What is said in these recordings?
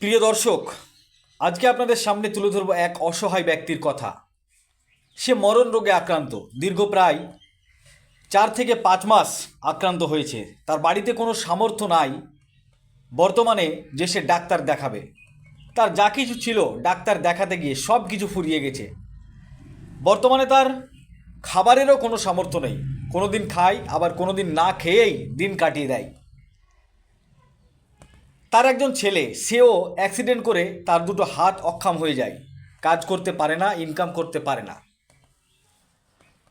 প্রিয় দর্শক, আজকে আপনাদের সামনে তুলে ধরবো এক অসহায় ব্যক্তির কথা। সে মরণ রোগে আক্রান্ত। দীর্ঘ প্রায় চার থেকে পাঁচ মাস আক্রান্ত হয়েছে। তার বাড়িতে কোনো সামর্থ্য নাই। বর্তমানে যে সে ডাক্তার দেখাবে, তার যা কিছু ছিল ডাক্তার দেখাতে গিয়ে সব কিছু ফুরিয়ে গেছে। বর্তমানে তার খাবারেরও কোনো সামর্থ্য নেই। কোনো দিন খায়, আবার কোনো দিন না খেয়েই দিন কাটিয়ে দেয়। তার একজন ছেলে, সেও অ্যাক্সিডেন্ট করে তার দুটো হাত অক্ষম হয়ে যায়। কাজ করতে পারে না ইনকাম করতে পারে না।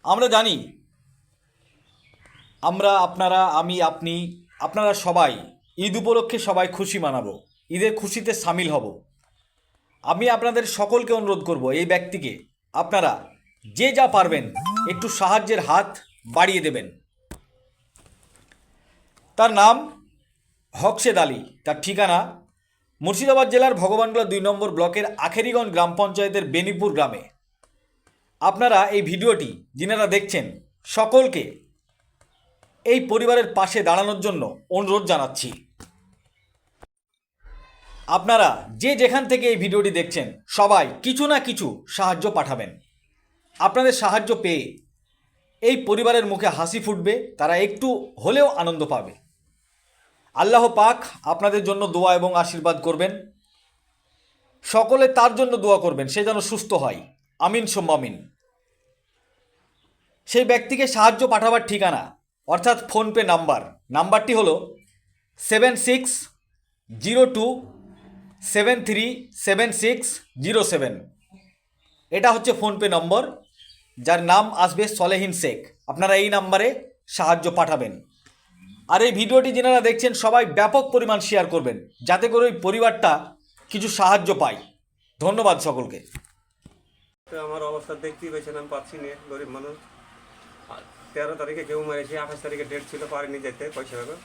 আমরা জানি, আমরা, আপনারা, আমি, আপনি, আপনারা সবাই, ঈদ উপলক্ষে সবাই খুশি মানাবো, ঈদের খুশিতে সামিল হব। আমি আপনাদের সকলকে অনুরোধ করব, এই ব্যক্তিকে, আপনারা, যে যা পারবেন, একটু সাহায্যের হাত বাড়িয়ে দেবেন। তার নাম হকসেদ আলী, তার ঠিকানা মুর্শিদাবাদ জেলার ভগবানগোলা দুই নম্বর ব্লকের আখেরিগঞ্জ গ্রাম পঞ্চায়েতের বেনিপুর গ্রামে। আপনারা এই ভিডিওটি, যিনারা দেখছেন, সকলকে এই পরিবারের পাশে দাঁড়ানোর জন্য অনুরোধ জানাচ্ছি। আপনারা যে যেখান থেকে এই ভিডিওটি দেখছেন, সবাই কিছু না কিছু সাহায্য পাঠাবেন। আপনাদের সাহায্য পেয়ে এই পরিবারের মুখে হাসি ফুটবে, তারা একটু হলেও আনন্দ পাবে। আল্লাহ পাক আপনাদের জন্য দোয়া এবং আশীর্বাদ করবেন। সকলে তার জন্য দোয়া করবেন, সে যেন সুস্থ হয়। আমিন সোম্মামিন সেই ব্যক্তিকে সাহায্য পাঠাবার ঠিকানা, অর্থাৎ ফোনপে নাম্বার, নাম্বারটি হলো seven six zero two seven three seven six zero seven. এটা হচ্ছে ফোনপে নম্বর, যার নাম আসবে সলেহিন শেখ। আপনারা এই নাম্বারে সাহায্য পাঠাবেন। আর এই ভিডিওটি যেনারা দেখছেন, সবাই ব্যাপক পরিমাণ শেয়ার করবেন, যাতে করে ওই পরিবারটা কিছু সাহায্য পায়। ধন্যবাদ সকলকে। আমার অবস্থা দেখতেই পেয়েছেন আমি পাচ্ছি না, গরিব মানুষ। তেরো তারিখে কেউ মেরেছে, আঠাশ তারিখে ডেট ছিল, পারিনি যেতে, পয়সা হবে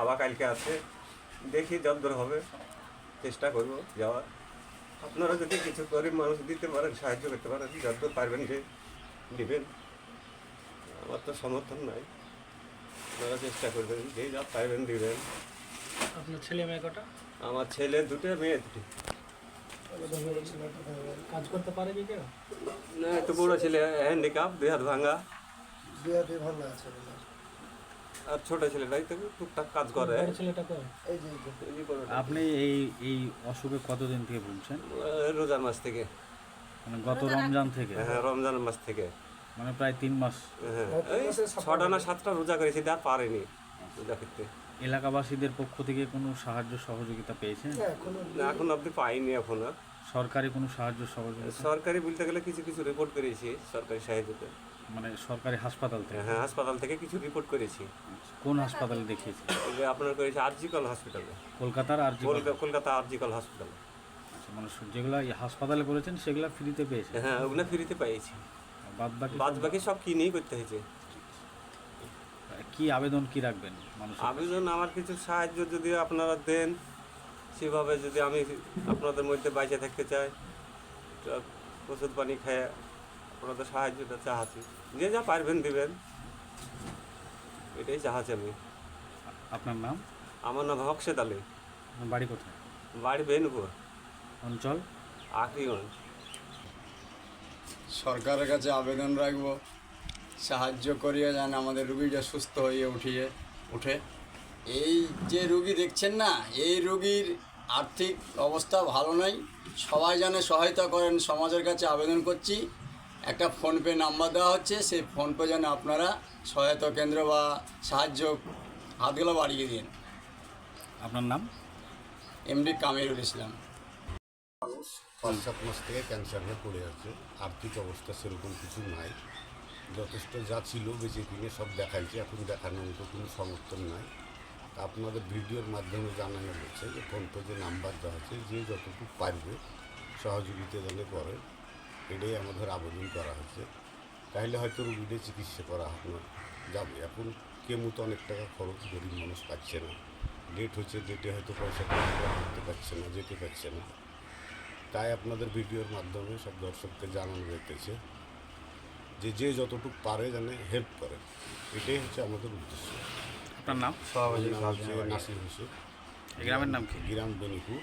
আবার কালকে আছে, দেখি যতদূর হবে, চেষ্টা করব যাওয়ার। আপনারা যদি কিছু গরিব মানুষ দিতে পারেন, সাহায্য করতে পারেন, যতদূর পারবেন যে দিবেন। আমার তো সমর্থন নাই। আপনারা চেষ্টা করবেন যে যা পারবেন দিবেন। আপনার ছেলে মেয়ে কটা? আমার ছেলে দুটো মেয়ে দুটি। কাজ করতে পারে কি কেউ? না একটু বড় ছেলে হ্যান্ডিক্যাপ দুই হাত ভাঙা। বিয়াতে ভালো আছে আর ছোট ছেলেটাই তো টুকটাক কাজ করে। ছেলেটা করে- আপনি এই এই অসুখে কতদিন থেকে ভুগছেন? রোজার মাস থেকে। মানে গত রমজান থেকে? হ্যাঁ রমজান মাস থেকে। মানে প্রায় তিন মাস। হ্যাঁ। এই ছটা না সাতটা রোজা করেছি আর পারেনি রোজা করতে। এলাকাবাসীদের পক্ষ থেকে কোনো সাহায্য সহযোগিতা পেয়েছেন? হ্যাঁ, না এখন অব্দি পাইনি এখনও। সরকারি কোনো সাহায্য সহযোগিতা? সরকারি বলতে গেলে কিছু কিছু রিপোর্ট করেছি সরকারি সাহায্যতে। মানে সরকারি হাসপাতাল থেকে? হ্যাঁ হাসপাতাল থেকে কিছু রিপোর্ট করেছি। কোন হাসপাতালে দেখিয়েছি আপনার করেছি আরজিকল হসপিটালে কলকাতার আর যে কলকা- কলকাতা আরজিকল হসপিটালে মানে যেগুলো হাসপাতালে করেছেন সেগুলো ফ্রিতে পেয়েছে হ্যাঁ ওগুলো ফ্রিতে পেয়েছি। বাদ বাকি সব কিনেই করতে হয়েছে? কি আবেদন কি রাখবেন আবেদন আমার কিছু সাহায্য যদি আপনারা দেন সেভাবে যদি আমি আপনাদের মধ্যে বাইচে থাকতে চাই ওষুধ পানি খেয়ে আপনাদের সাহায্যটা চাহাচ্ছি। যে যা পারবেন দিবেন। এটাই চাহাচ্ছি আমি। আপনার নাম? আমার নাম হকশেদ আলী। বাড়ি কোথায়? বাড়ি বেনুপুর। অঞ্চল? আখরিগঞ্জ সরকারের কাছে আবেদন রাখব। সাহায্য করিয়ে যেন আমাদের রুগীটা সুস্থ হয়ে উঠিয়ে উঠে এই যে রুগী দেখছেন না এই রুগীর আর্থিক অবস্থা ভালো নয় সবাই যেন সহায়তা করেন সমাজের কাছে আবেদন করছি। একটা ফোনপে নাম্বার দেওয়া হচ্ছে সেই ফোনপে যেন আপনারা সহায়তা কেন্দ্র বা সাহায্য হাতগুলো বাড়িয়ে দিন। আপনার নাম? এমডি কামিরুল ইসলাম। পাঁচ সাত মাস থেকে ক্যান্সার হয়ে পড়ে আছে। আর্থিক অবস্থা সেরকম কিছু নাই। যথেষ্ট যা ছিল বেঁচে কিনে সব দেখাইছে। এখন দেখানোর মতো কোনো সমর্থন নাই। আপনাদের ভিডিওর মাধ্যমে জানানো হচ্ছে যে ফোনপে যে নাম্বার দেওয়া আছে, যে যতটুকু পারবে সহযোগিতা যেন করে, এটাই আমাদের আবেদন করা হচ্ছে। তাহলে হয়তো রুগীদের চিকিৎসা করা আপনার যাবে। এখন কেমু তো অনেক টাকা খরচ, গরিব মানুষ পাচ্ছে না। ডেট হচ্ছে ডেটে হয়তো পয়সা করতে পারছে না, যেতে পারছে না। তাই আপনাদের ভিডিওর মাধ্যমে সব দর্শককে জানানো যেতেছে যে যে যতটুকু পারে যেন হেল্প করে। এটাই হচ্ছে আমাদের উদ্দেশ্য। আপনার নাম? নাসির হোসেন। এই গ্রামের নাম কি? গ্রাম বেনিপুর।